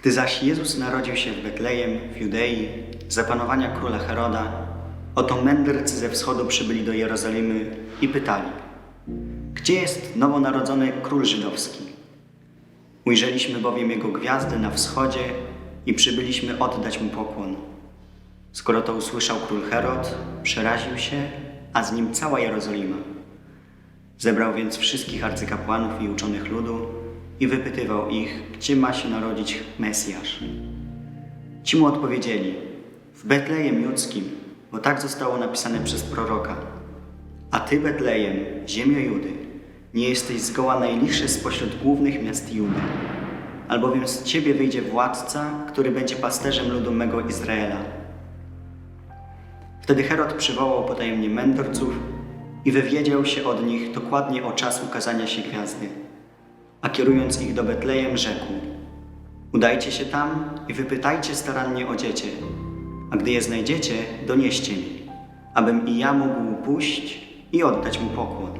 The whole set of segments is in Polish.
Gdy zaś Jezus narodził się w Betlejem, w Judei, za panowania króla Heroda, oto mędrcy ze wschodu przybyli do Jerozolimy i pytali, gdzie jest nowonarodzony król żydowski? Ujrzeliśmy bowiem jego gwiazdy na wschodzie i przybyliśmy oddać mu pokłon. Skoro to usłyszał król Herod, przeraził się, a z nim cała Jerozolima. Zebrał więc wszystkich arcykapłanów i uczonych ludu i wypytywał ich, gdzie ma się narodzić Mesjasz. Ci mu odpowiedzieli, w Betlejem Judzkim, bo tak zostało napisane przez proroka. A ty, Betlejem, ziemio Judy, nie jesteś zgoła najlichszy spośród głównych miast Judy, albowiem z ciebie wyjdzie władca, który będzie pasterzem ludu mego Izraela. Wtedy Herod przywołał potajemnie mędrców i wywiedział się od nich dokładnie o czas ukazania się gwiazdy. A kierując ich do Betlejem, rzekł: Udajcie się tam i wypytajcie starannie o dziecię, a gdy je znajdziecie, donieście mi, abym i ja mógł pójść i oddać mu pokłon.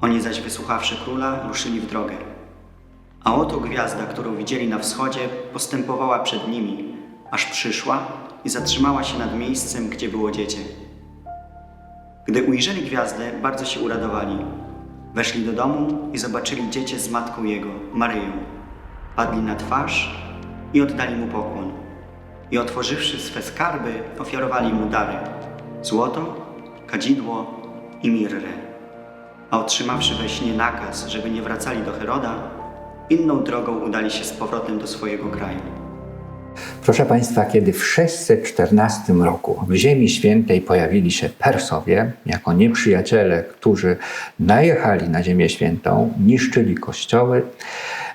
Oni zaś wysłuchawszy króla, ruszyli w drogę. A oto gwiazda, którą widzieli na wschodzie, postępowała przed nimi, aż przyszła i zatrzymała się nad miejscem, gdzie było dziecię. Gdy ujrzeli gwiazdę, bardzo się uradowali. Weszli do domu i zobaczyli dziecię z matką jego, Maryją. Padli na twarz i oddali mu pokłon. I otworzywszy swe skarby, ofiarowali mu dary: złoto, kadzidło i mirrę. A otrzymawszy we śnie nakaz, żeby nie wracali do Heroda, inną drogą udali się z powrotem do swojego kraju. Proszę Państwa, kiedy w 614 roku w Ziemi Świętej pojawili się Persowie jako nieprzyjaciele, którzy najechali na Ziemię Świętą, niszczyli kościoły,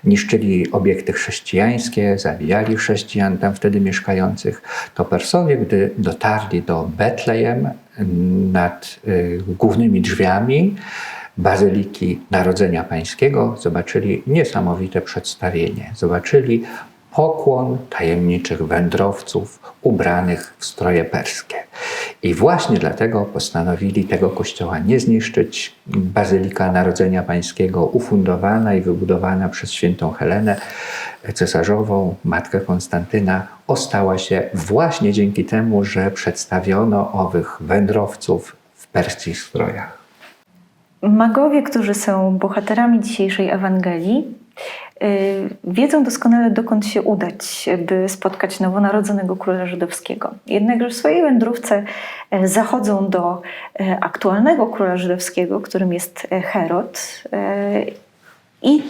niszczyli obiekty chrześcijańskie, zabijali chrześcijan tam wtedy mieszkających, to Persowie, gdy dotarli do Betlejem nad y, głównymi drzwiami, Bazyliki Narodzenia Pańskiego, zobaczyli niesamowite przedstawienie. Zobaczyli pokłon tajemniczych wędrowców ubranych w stroje perskie. I właśnie dlatego postanowili tego kościoła nie zniszczyć. Bazylika Narodzenia Pańskiego, ufundowana i wybudowana przez świętą Helenę cesarzową, matkę Konstantyna, ostała się właśnie dzięki temu, że przedstawiono owych wędrowców w perskich strojach. Magowie, którzy są bohaterami dzisiejszej Ewangelii, wiedzą doskonale, dokąd się udać, by spotkać nowonarodzonego króla żydowskiego. Jednakże w swojej wędrówce e, zachodzą do e, aktualnego króla żydowskiego, którym jest Herod, i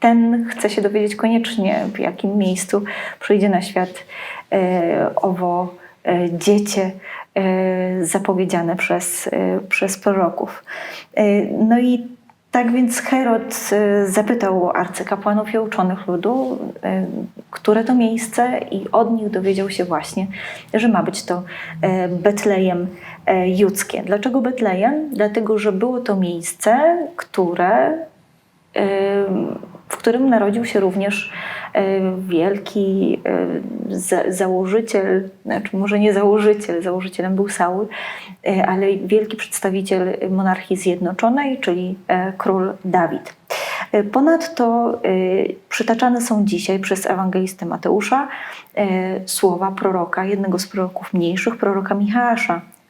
ten chce się dowiedzieć koniecznie, w jakim miejscu przyjdzie na świat owo dziecię zapowiedziane przez, przez proroków. No i tak więc Herod e, zapytał arcykapłanów i uczonych ludu, e, które to miejsce i od nich dowiedział się właśnie, że ma być to e, Betlejem judzkie. Dlaczego Betlejem? Dlatego, że było to miejsce, które w którym narodził się również e, wielki e, za- założyciel, znaczy może nie założyciel, założycielem był Saul, e, ale wielki przedstawiciel monarchii zjednoczonej, czyli król Dawid. Ponadto przytaczane są dzisiaj przez ewangelistę Mateusza słowa proroka, jednego z proroków mniejszych, proroka Michała.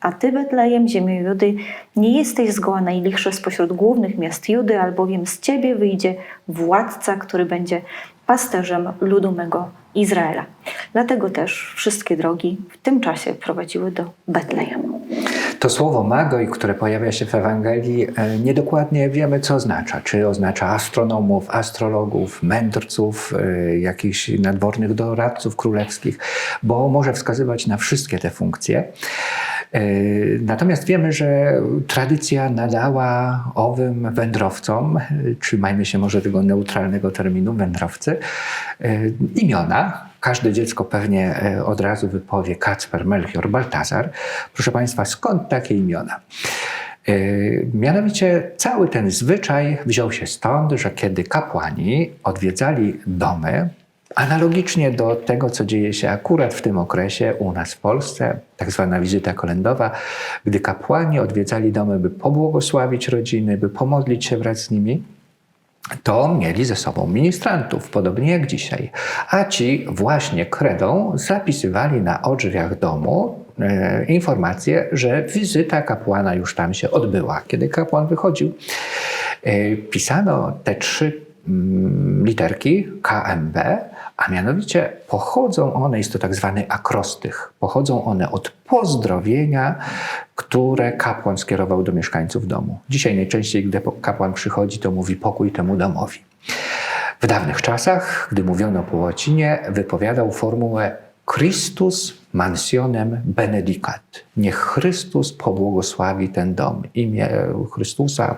A ty, Betlejem, ziemię Judy, nie jesteś zgoła najlichszy spośród głównych miast Judy, albowiem z ciebie wyjdzie władca, który będzie pasterzem ludu mego Izraela. Dlatego też wszystkie drogi w tym czasie prowadziły do Betlejemu. To słowo magoi, które pojawia się w Ewangelii, e, niedokładnie wiemy, co oznacza. Czy oznacza astronomów, astrologów, mędrców, e, jakichś nadwornych doradców królewskich, bo może wskazywać na wszystkie te funkcje. E, Natomiast wiemy, że tradycja nadała owym wędrowcom, e, trzymajmy się może tego neutralnego terminu wędrowcy, e, imiona. Każde dziecko pewnie od razu wypowie Kacper, Melchior, Baltazar. Proszę Państwa, skąd takie imiona? Mianowicie cały ten zwyczaj wziął się stąd, że kiedy kapłani odwiedzali domy, analogicznie do tego, co dzieje się akurat w tym okresie u nas w Polsce, tak zwana wizyta kolędowa, gdy kapłani odwiedzali domy, by pobłogosławić rodziny, by pomodlić się wraz z nimi, to mieli ze sobą ministrantów, podobnie jak dzisiaj. A ci właśnie kredą zapisywali na odrzwiach domu e, informację, że wizyta kapłana już tam się odbyła. Kiedy kapłan wychodził, e, pisano te trzy literki KMB, a mianowicie pochodzą one, jest to tak zwany akrostych, pochodzą one od pozdrowienia, które kapłan skierował do mieszkańców domu. Dzisiaj najczęściej, gdy kapłan przychodzi, to mówi pokój temu domowi. W dawnych czasach, gdy mówiono po łacinie, wypowiadał formułę Christus mansionem benedicat. Niech Chrystus pobłogosławi ten dom. Imię Chrystusa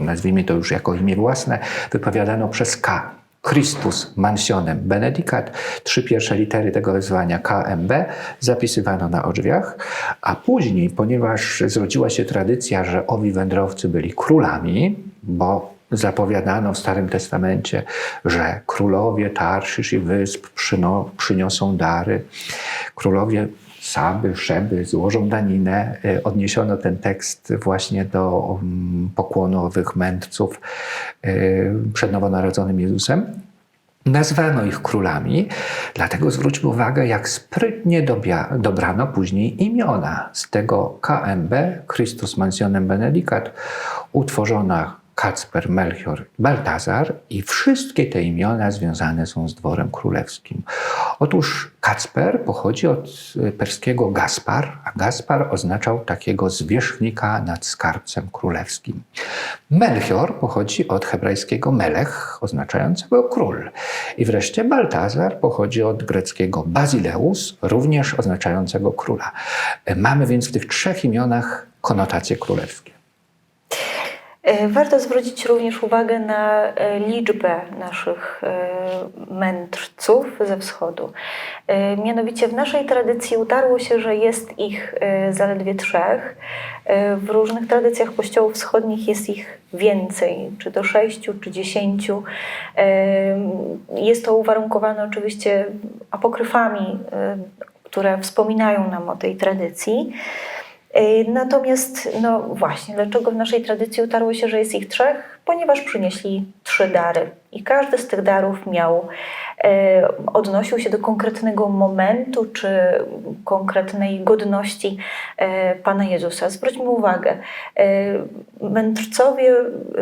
nazwijmy to już jako imię własne, wypowiadano przez K. Christus mansionem benedicat. Trzy pierwsze litery tego wezwania KMB zapisywano na odrzwiach, a później, ponieważ zrodziła się tradycja, że owi wędrowcy byli królami, bo zapowiadano w Starym Testamencie, że królowie Tarszysz i wysp przyniosą dary, królowie Saby, Szeby złożą daninę. Y, Odniesiono ten tekst właśnie do mm, pokłonu owych mędrców y, przed nowonarodzonym Jezusem. Nazwano ich królami, dlatego zwróćmy uwagę, jak sprytnie dobia, dobrano później imiona. Z tego KMB, Christus Mansionem Benedicat, utworzona Kacper, Melchior, Baltazar i wszystkie te imiona związane są z dworem królewskim. Otóż Kacper pochodzi od y, perskiego Gaspar, a Gaspar oznaczał takiego zwierzchnika nad skarbcem królewskim. Melchior pochodzi od hebrajskiego melech, oznaczającego król. I wreszcie Baltazar pochodzi od greckiego Basileus, również oznaczającego króla. Y, Mamy więc w tych trzech imionach konotacje królewskie. E, Warto zwrócić również uwagę na e, liczbę naszych e, mędrców ze wschodu. Mianowicie w naszej tradycji utarło się, że jest ich zaledwie trzech. W różnych tradycjach kościołów wschodnich jest ich więcej, czy to sześciu, czy dziesięciu. Jest to uwarunkowane oczywiście apokryfami, które wspominają nam o tej tradycji. Yy, Natomiast, no właśnie, dlaczego w naszej tradycji utarło się, że jest ich trzech? Ponieważ przynieśli trzy dary i każdy z tych darów miał, e, odnosił się do konkretnego momentu czy konkretnej godności e, Pana Jezusa. Zwróćmy uwagę, e, mędrcowie,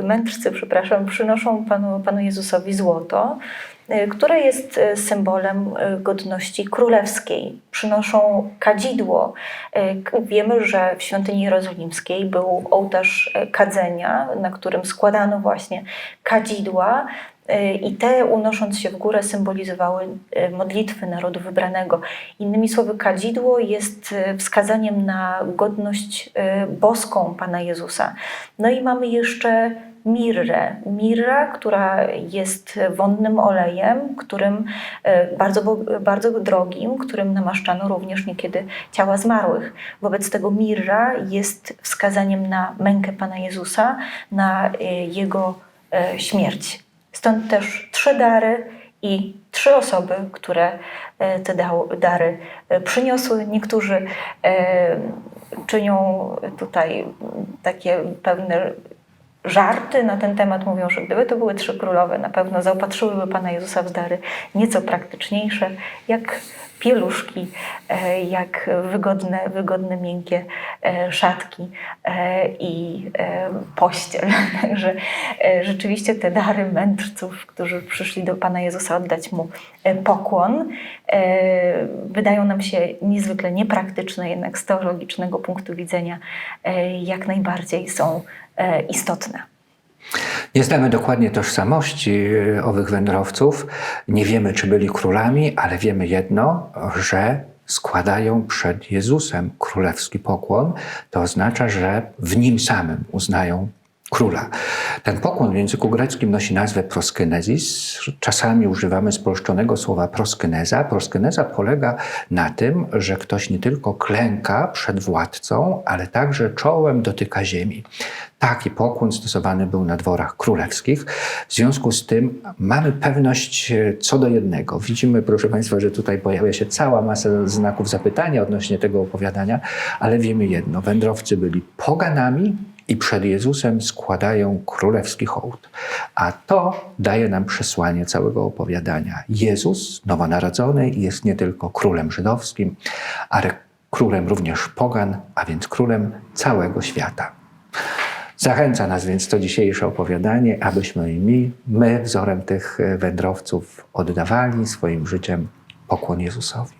mędrcy, przepraszam, przynoszą Panu, Panu Jezusowi złoto, e, które jest e, symbolem e, godności królewskiej. Przynoszą kadzidło. E, Wiemy, że w świątyni jerozolimskiej był ołtarz e, kadzenia, na którym składano właśnie kadzidła. e, I te, unosząc się w górę, symbolizowały e, modlitwy narodu wybranego. Innymi słowy, kadzidło jest e, wskazaniem na godność e, boską Pana Jezusa. No i mamy jeszcze mirrę. Mirra, która jest wonnym olejem, którym e, bardzo, bardzo drogim, którym namaszczano również niekiedy ciała zmarłych. Wobec tego mirra jest wskazaniem na mękę Pana Jezusa, na e, Jego e, śmierć. Stąd też trzy dary i trzy osoby, które te dary przyniosły. Niektórzy czynią tutaj takie pewne żarty na ten temat mówią, że gdyby to były trzy królowe, na pewno zaopatrzyłyby Pana Jezusa w dary nieco praktyczniejsze, jak pieluszki, e, jak wygodne, wygodne miękkie e, szatki e, i pościel. Także rzeczywiście te dary mędrców, którzy przyszli do Pana Jezusa oddać Mu pokłon, wydają nam się niezwykle niepraktyczne, jednak z teologicznego punktu widzenia jak najbardziej są istotne. Nie znamy dokładnie tożsamości y, owych wędrowców. Nie wiemy, czy byli królami, ale wiemy jedno, że składają przed Jezusem królewski pokłon. To oznacza, że w nim samym uznają króla. Ten pokłon w języku greckim nosi nazwę proskenezis. Czasami używamy spolszczonego słowa proskeneza. Proskeneza polega na tym, że ktoś nie tylko klęka przed władcą, ale także czołem dotyka ziemi. Taki pokłon stosowany był na dworach królewskich. W związku z tym mamy pewność e, co do jednego. Widzimy, proszę Państwa, że tutaj pojawia się cała masa znaków zapytania odnośnie tego opowiadania, ale wiemy jedno. Wędrowcy byli poganami, i przed Jezusem składają królewski hołd. A to daje nam przesłanie całego opowiadania. Jezus, nowonarodzony, jest nie tylko królem żydowskim, ale królem również pogan, a więc królem całego świata. Zachęca nas więc to dzisiejsze opowiadanie, abyśmy i my, my wzorem tych wędrowców, oddawali swoim życiem pokłon Jezusowi.